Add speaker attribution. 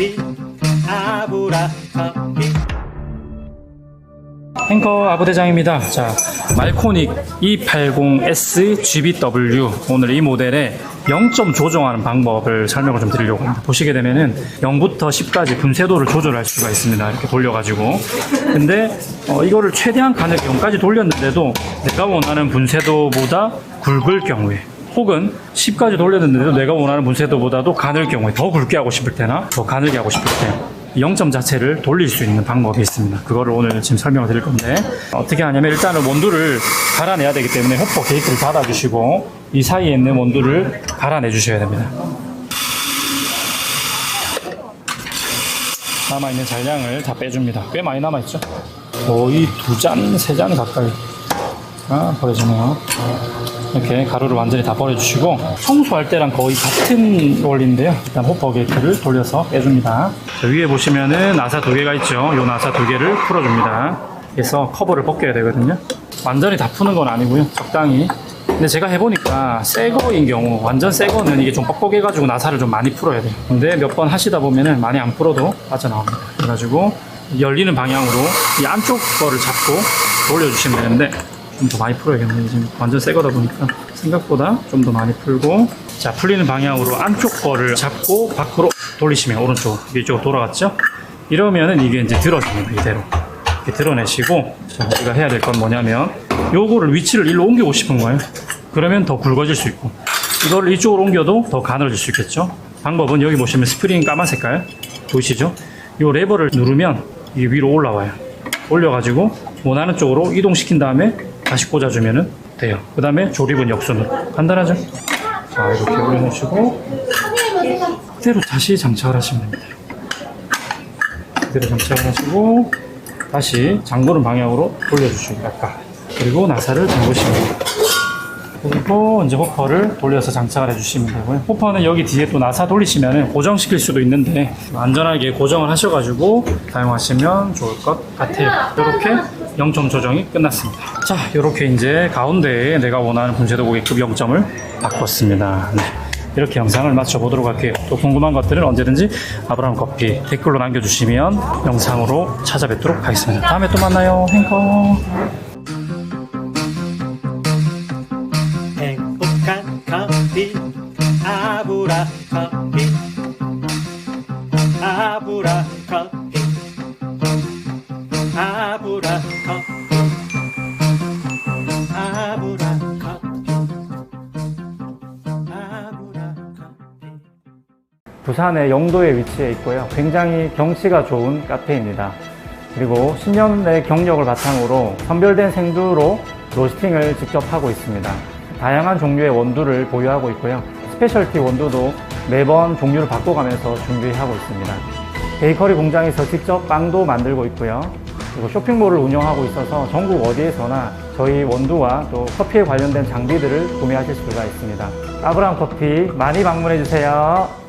Speaker 1: 커피 아브라 커피
Speaker 2: 앵커 아부대장입니다. 자, 말코닉 E80S GBW 오늘 이 모델의 0점 조정하는 방법을 설명을 좀 드리려고 합니다. 보시게 되면은 0부터 10까지 분쇄도를 조절할 수가 있습니다. 이렇게 돌려가지고. 근데 어, 이거를 최대한 간을 0까지 돌렸는데도 내가 원하는 분쇄도보다 굵을 경우에 혹은 10까지 돌렸는데도 내가 원하는 분쇄도보다도 가늘 경우에 더 굵게 하고 싶을 때나 더 가늘게 하고 싶을 때 0점 자체를 돌릴 수 있는 방법이 있습니다. 그거를 오늘 지금 설명을 드릴 건데 어떻게 하냐면 일단은 원두를 갈아내야 되기 때문에 호퍼 게이트를 닫아주시고 이 사이에 있는 원두를 갈아내 주셔야 됩니다. 남아있는 잔량을 다 빼줍니다. 꽤 많이 남아있죠? 거의 두 잔, 세 잔 가까이 아, 버려지네요. 이렇게 가루를 완전히 다 버려주시고 청소할 때랑 거의 같은 원리인데요. 일단 호퍼 게이트를 돌려서 빼줍니다. 자, 위에 보시면은 나사 두 개가 있죠. 이 나사 두 개를 풀어줍니다. 그래서 커버를 벗겨야 되거든요. 완전히 다 푸는 건 아니고요. 적당히. 근데 제가 해보니까 새 거인 경우 완전 새 거는 이게 좀 뻑뻑해가지고 나사를 좀 많이 풀어야 돼요. 근데 몇 번 하시다 보면은 많이 안 풀어도 빠져나옵니다. 그래가지고 열리는 방향으로 이 안쪽 거를 잡고 돌려주시면 되는데 좀 더 많이 풀어야겠네요. 지금 완전 새 거다 보니까 생각보다 좀 더 많이 풀고 자 풀리는 방향으로 안쪽 거를 잡고 밖으로 돌리시면 오른쪽 이쪽으로 돌아갔죠? 이러면은 이게 이제 들어집니다. 이대로 이렇게 드러내시고 자 우리가 해야 될 건 뭐냐면 요거를 위치를 일로 옮기고 싶은 거예요. 그러면 더 굵어질 수 있고 이걸 이쪽으로 옮겨도 더 가늘어질 수 있겠죠? 방법은 여기 보시면 스프링 까만 색깔 보이시죠? 이 레버를 누르면 이게 위로 올라와요. 올려가지고 원하는 쪽으로 이동시킨 다음에 다시 꽂아주면 돼요. 그 다음에 조립은 역순으로. 간단하죠? 자, 이렇게 올려놓으시고 그대로 다시 장착을 하시면 됩니다. 그대로 장착을 하시고 다시 잠그는 방향으로 돌려주시고 약간 그리고 나사를 잠그시면 돼요. 그리고 이제 호퍼를 돌려서 장착을 해주시면 되고요. 호퍼는 여기 뒤에 또 나사 돌리시면 고정시킬 수도 있는데 안전하게 고정을 하셔가지고 사용하시면 좋을 것 같아요. 이렇게 0점 조정이 끝났습니다. 자, 이렇게 이제 가운데에 내가 원하는 분쇄도 고객급 0점을 바꿨습니다. 네. 이렇게 영상을 마쳐보도록 할게요. 또 궁금한 것들은 언제든지 아브라함 커피 댓글로 남겨주시면 영상으로 찾아뵙도록 하겠습니다. 다음에 또 만나요. 행커.
Speaker 1: 아브라
Speaker 2: 부산의 영도에 위치해 있고요. 굉장히 경치가 좋은 카페입니다. 그리고 10년의 경력을 바탕으로 선별된 생두로 로스팅을 직접 하고 있습니다. 다양한 종류의 원두를 보유하고 있고요. 스페셜티 원두도 매번 종류를 바꿔가면서 준비하고 있습니다. 베이커리 공장에서 직접 빵도 만들고 있고요. 그리고 쇼핑몰을 운영하고 있어서 전국 어디에서나 저희 원두와 또 커피에 관련된 장비들을 구매하실 수가 있습니다. 아브라함 커피 많이 방문해 주세요.